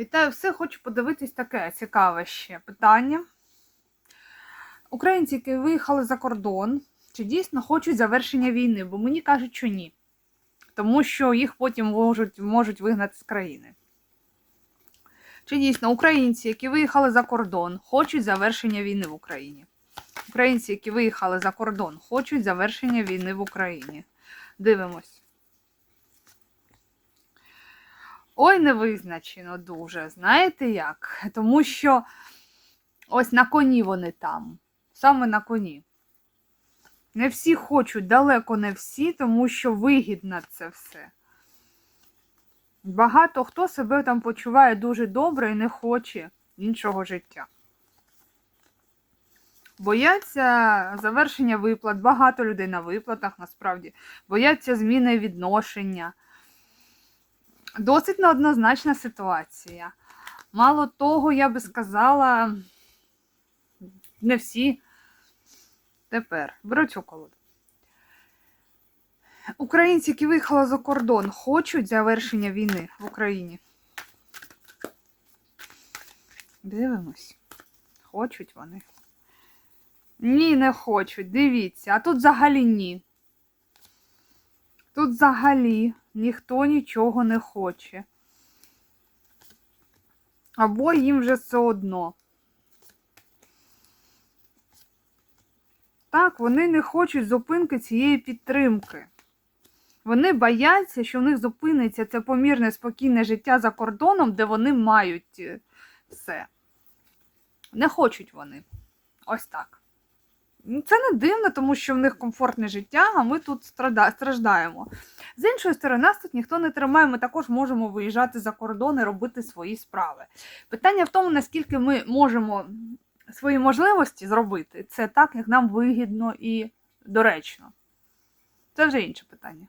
Вітаю всіх, хочу подивитись таке цікаве ще питання. Українці, які виїхали за кордон, чи дійсно хочуть завершення війни? Бо мені кажуть, що ні. Тому що їх потім можуть, можуть вигнати з країни. Чи дійсно українці, які виїхали за кордон, хочуть завершення війни в Україні? Українці, які виїхали за кордон, хочуть завершення війни в Україні. Дивимось. Ой, не визначено дуже. Знаєте як? Тому що ось на коні вони там. Саме на коні. Не всі хочуть, далеко не всі, тому що вигідно це все. Багато хто себе там почуває дуже добре і не хоче іншого життя. Бояться завершення виплат. Багато людей на виплатах насправді. Бояться зміни відношення. Досить неоднозначна ситуація. Мало того, я би сказала, не всі. Тепер беру цю. Українці, які виїхали за кордон, хочуть завершення війни в Україні. Дивимось. Хочуть вони. Ні, не хочуть. Дивіться, а тут взагалі ні. Тут взагалі ніхто нічого не хоче. Або їм вже все одно. Так, вони не хочуть зупинки цієї підтримки. Вони бояться, що в них зупиниться це помірне спокійне життя за кордоном, де вони мають е, все. Не хочуть вони. Ось так. Ну, Це не дивно, тому що в них комфортне життя, а ми тут страждаємо. З іншої сторони, нас тут ніхто не тримає, ми також можемо виїжджати за кордон і робити свої справи. Питання в тому, наскільки ми можемо свої можливості зробити це так, як нам вигідно і доречно. Це вже інше питання.